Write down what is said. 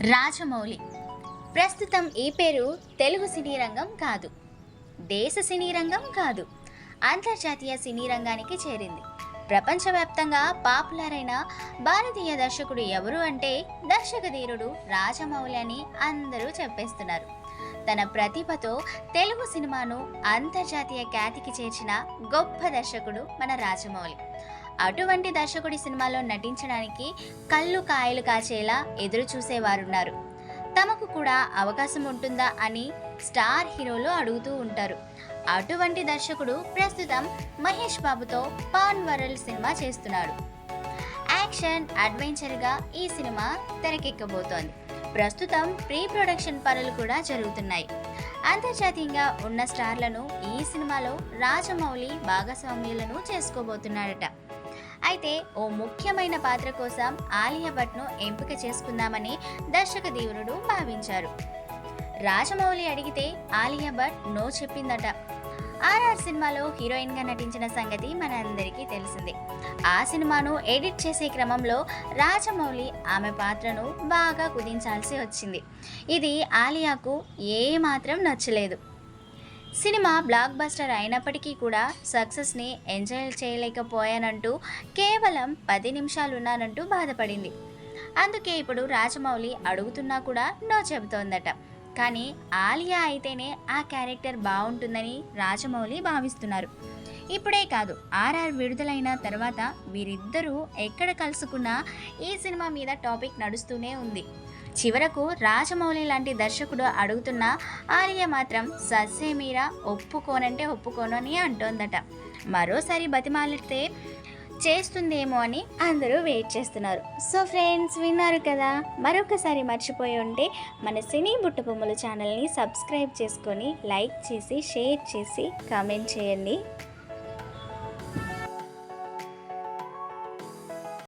రాజమౌళి. ప్రస్తుతం ఈ పేరు తెలుగు సినీ రంగం కాదు. దేశ సినీ రంగం కాదు. అంతర్జాతీయ సినీ రంగానికి చేరింది. ప్రపంచవ్యాప్తంగా పాపులర్ అయిన భారతీయ దర్శకుడు ఎవరు అంటే దర్శకధీరుడు రాజమౌళి అని అందరూ చెప్పేస్తున్నారు. తన ప్రతిభతో తెలుగు సినిమాను అంతర్జాతీయ ఖ్యాతికి చేర్చిన గొప్ప దర్శకుడు మన రాజమౌళి. అటువంటి దర్శకుడి సినిమాలో నటించడానికి కళ్ళు కాయలు కాచేలా ఎదురు చూసేవారున్నారు. తమకు కూడా అవకాశం ఉంటుందా అని స్టార్ హీరోలు అడుగుతూ ఉంటారు. అటువంటి దర్శకుడు ప్రస్తుతం మహేష్ బాబుతో పాన్ వరల్డ్ సినిమా చేస్తున్నాడు. యాక్షన్ అడ్వెంచర్గా ఈ సినిమా తెరకెక్కబోతోంది. ప్రస్తుతం ప్రీ ప్రొడక్షన్ పనులు కూడా జరుగుతున్నాయి. అంతర్జాతీయంగా ఉన్న స్టార్లను ఈ సినిమాలో రాజమౌళి భాగస్వామ్యులను చేసుకోబోతున్నాడట. అయితే ఓ ముఖ్యమైన పాత్ర కోసం ఆలియా భట్ను ఎంపిక చేసుకుందామని దర్శక దేవుడు భావించారు. రాజమౌళి అడిగితే ఆలియా భట్ నో చెప్పిందట. ఆర్ఆర్ సినిమాలో హీరోయిన్గా నటించిన సంగతి మనందరికీ తెలిసిందే. ఆ సినిమాను ఎడిట్ చేసే క్రమంలో రాజమౌళి ఆమె పాత్రను బాగా కుదించాల్సి వచ్చింది. ఇది ఆలియాకు ఏమాత్రం నచ్చలేదు. సినిమా బ్లాక్ బస్టర్ అయినప్పటికీ కూడా సక్సెస్ని ఎంజాయ్ చేయలేకపోయానంటూ కేవలం పది నిమిషాలు ఉన్నానంటూ బాధపడింది. అందుకే ఇప్పుడు రాజమౌళి అడుగుతున్నా కూడా నో చెబుతోందట. కానీ ఆలియా అయితేనే ఆ క్యారెక్టర్ బాగుంటుందని రాజమౌళి భావిస్తున్నారు. ఇప్పుడే కాదు ఆర్ఆర్ విడుదలైన తర్వాత వీరిద్దరూ ఎక్కడ కలుసుకున్నా ఈ సినిమా మీద టాపిక్ నడుస్తూనే ఉంది. చివరకు రాజమౌళి లాంటి దర్శకుడు అడుగుతున్న ఆలియా మాత్రం సస్సేమీరా ఒప్పుకోనంటే ఒప్పుకోను అని అంటోందట. మరోసారి బతిమాలితే చేస్తుందేమో అని అందరూ వెయిట్ చేస్తున్నారు. సో ఫ్రెండ్స్ విన్నారు కదా? మరొకసారి మర్చిపోయి ఉంటే మన సినీ బుట్టబొమ్మలు ఛానల్ని సబ్స్క్రైబ్ చేసుకొని లైక్ చేసి షేర్ చేసి కామెంట్ చేయండి.